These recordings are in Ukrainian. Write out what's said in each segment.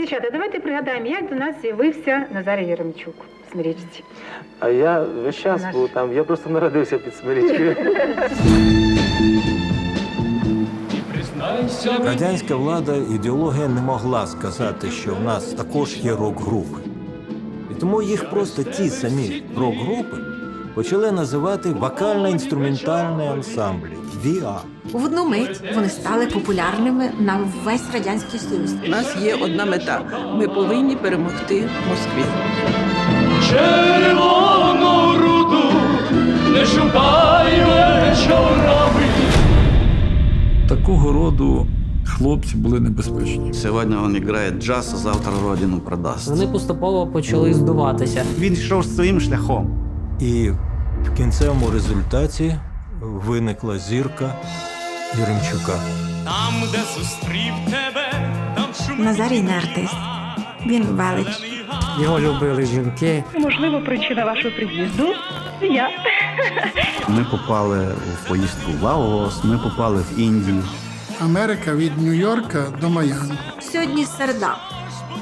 Дівчата, давайте пригадаємо, як до нас з'явився Назарій Яремчук в Смирічці. А я весь час Наш. був там, я просто народився під Смирічкою. Радянська влада ідеологія не могла сказати, що в нас також є рок-групи. І тому їх просто ті самі рок-групи почали називати вокально-інструментальні ансамблі ВІА. В одну мить вони стали популярними на весь радянський союз. У нас є одна мета. Ми повинні перемогти Москві. Червону руду не шукай вечорами. Такого роду хлопці були небезпечні. Сьогодні він грає джаз, а завтра родину продасть. Вони поступово почали здуватися. Він йшов своїм шляхом. І в кінцевому результаті виникла зірка Яремчука. Там, де зустрів тебе, там шумить. Назарій не артист. Він велич. Його любили жінки. Можливо, причина вашого приїзду я. Ми попали в поїздку в Лаос, ми попали в Індію. Америка від Нью-Йорка до Майами. Сьогодні середа.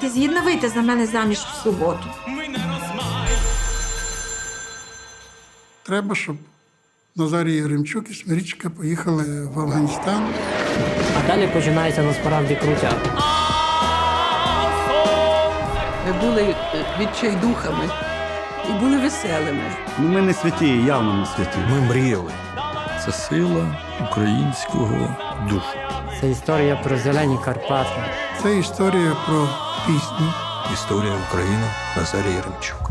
Ти згідна вийти за мене заміж в суботу. Треба, щоб Назарій Яремчук і Смирічка поїхали в Афганістан. А далі починається насправді крутя. Ми були е, відчайдухами і були веселими. Ну, ми не святі, явно не святі. Ми мріяли. Це сила українського духу. Це історія про зелені Карпати. Це історія про пісню. Історія України Назарій Яремчук.